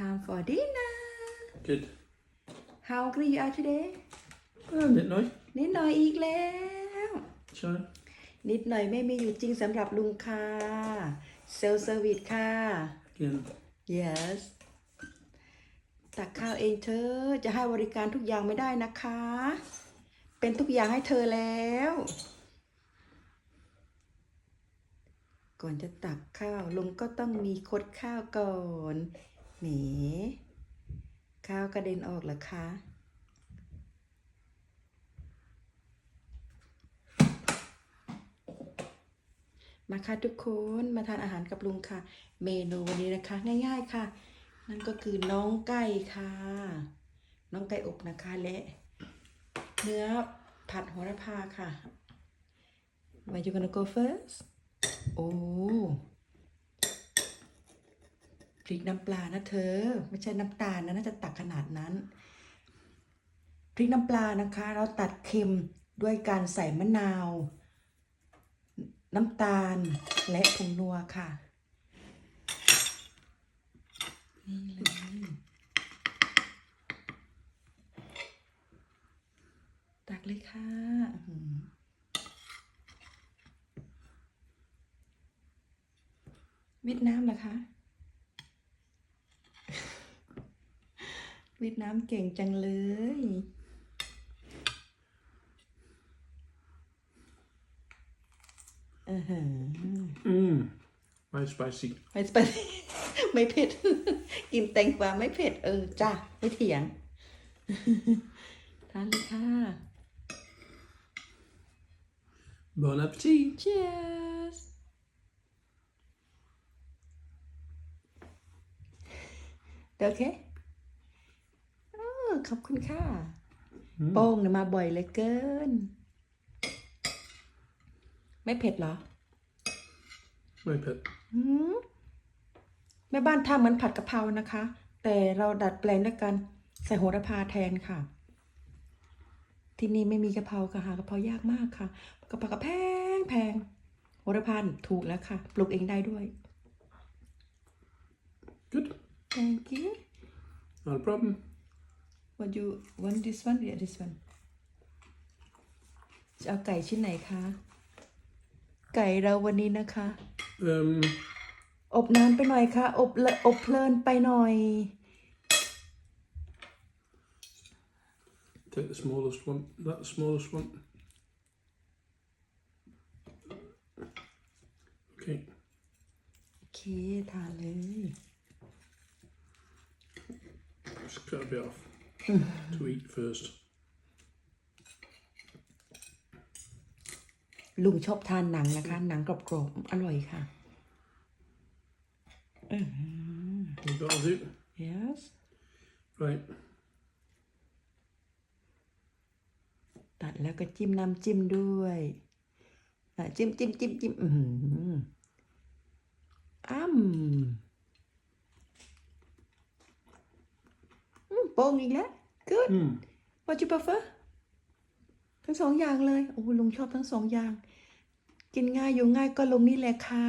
time for dinner Good. how hungry you are today Ah, bit nice. นิดหน่อยอีกแล้ว So, นิดหน่อยไม่มีอยู่จริงสำหรับลุงค่ะเซลเซอร์วิสค่ะ again. yes ตักข้าวเองเธอะจะให้บริการทุกอย่างไม่ได้นะคะ เป็นทุกอย่างให้เธอแล้ว ก่อนจะตักข้าวลุงก็ต้องมีคดข้าวก่อน หนีข้าวกระเด็นออกหรอคะ มาค่ะทุกคนมาทานอาหารกับลุงค่ะ เมนูวันนี้นะคะ ง่ายๆค่ะ นั่นก็คือน้องไก่ค่ะ น้องไก่อบนะคะและ เนื้อผัดโหระพาค่ะ Why you gonna go first โอ้ พริกน้ำปลานะเธอ ไม่ใช่น้ำตาลนะน่าจะตักขนาดนั้น พริกน้ำปลานะคะ เราตัดเค็มด้วยการใส่มะนาว น้ำตาลและผงนัวค่ะนี่เลยตักเลยค่ะเวียดนามเหรอคะ วียดนามเก่งจังเลย อือหือ Mmm. Very spicy. ไม่ไปไม่เผ็ด กินแตงกวาไม่เผ็ด เออจ้าไม่เถียง ทานเลยค่ะ Bon appetit. cheers โอเคเออขอบคุณค่ะโป้งเนี่ยมาบ่อยเหลยเกิน ไม่เผ็ดเหรอ My pet. หืมแม่บ้านทำเหมือนผัดกะเพรานะคะ แต่เราดัดแปลงด้วยกันใส่โหระพาแทนค่ะ ที่นี่ไม่มีกะเพราค่ะหากะเพรายากมากค่ะกะเพราก็แพงแพงโหระพาถูกแล้วค่ะ ปลูกเองได้ด้วย Good. Thank you Not a problem. what you want this one yeah this one จะเอาไก่ชิ้นไหนคะ ไก่เราวันนี้นะคะ Um, อบนานไปหน่อยค่ะ อบเลอบเพลินไปหน่อย take the smallest one. That the smallest one. Okay. โอเค ทานเลย cut a bit off to eat first. ลุงชอบทานหนังนะคะ หนังกรอบๆอร่อยค่ะ You got to do. yes Right. ตัดแล้วก็จิ้มน้ำจิ้มด้วยอะจิ้มจิ้มจิ้มจิ้มอือหืออ้ำอืมโป่งอีกแล้ว good Mm. what you prefer ทั้งสองอย่างเลย โอ้ลุงชอบทั้งสองอย่าง กินง่ายอยู่ง่ายก็ลงนี่แหละค่ะ